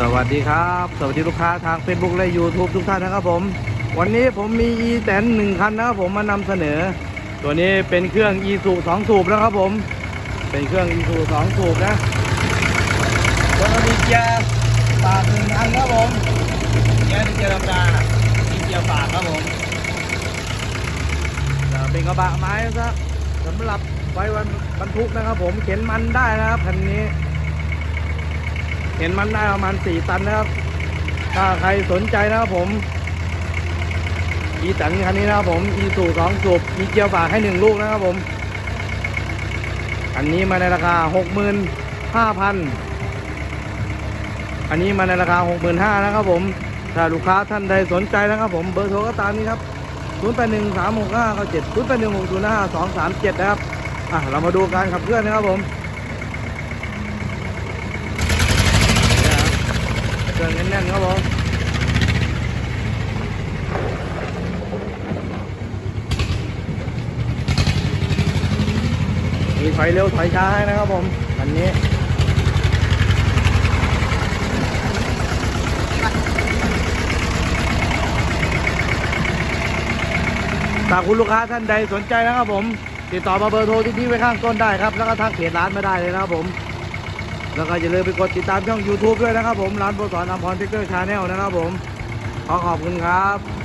สวัสดีครับ สวัสดีลูกค้าทาง Facebook และ YouTube ทุกท่านนะครับผม วันนี้ผมมี e แตนหนึ่งคันนะครับผมมานำเสนอ ตัวนี้เป็นเครื่อง e สูสองสูบนะครับผม เป็นเครื่อง e สูสองสูบนะแล้วก็มีเกียร์ปากหนึ่งอันครับผมเกียร์เกียร์ธรรมดามีเกียร์ปากครับผมจะเป็นกระบะไม้ซะสำหรับไว้วันบรรทุกนะครับผมเข็นมันได้นะครับคันนี้ ห็นมันได้ประมาณสี่ตันนะครับ ถ้าใครสนใจนะครับผม อีตันคันนี้นะครับผม อีสูสองสูบมีเกียวปากให้หนึ่งลูกนะครับผม อันนี้มาในราคาหกหมื่นห้าพันอันนี้มาในราคาหกหมื่นห้านะครับผม ถ้าลูกค้าท่านใดสนใจนะครับผม เบอร์โทรก็ตามนี้ครับศูนย์แปดหนึ่งสามหกห้าเก้าเจ็ดศูนย์แปดหนึ่งหกศูนย์ห้าสองสามเจ็ดนะครับ อะ เรามาดูการขับเคลื่อนนะครับผม เค รื่องแน่นๆครับผมมีไฟเร็วถอยช้าให้นะครับผมอันนี้ถ้าคุณลูกค้าท่านใดสนใจนะครับผม ติดต่อมาเบอร์โทรที่ที่ไว้ข้างต้นได้ครับ แล้วก็ทักเพจร้านมาได้เลยนะครับผม แล้วก็อย่าลืมไปกดติดตามช่อง YouTube ด้วยนะครับผมร้านโบสอนอมพรทิกเกอร์ชาแนลนะครับผมขอขอบคุณครับ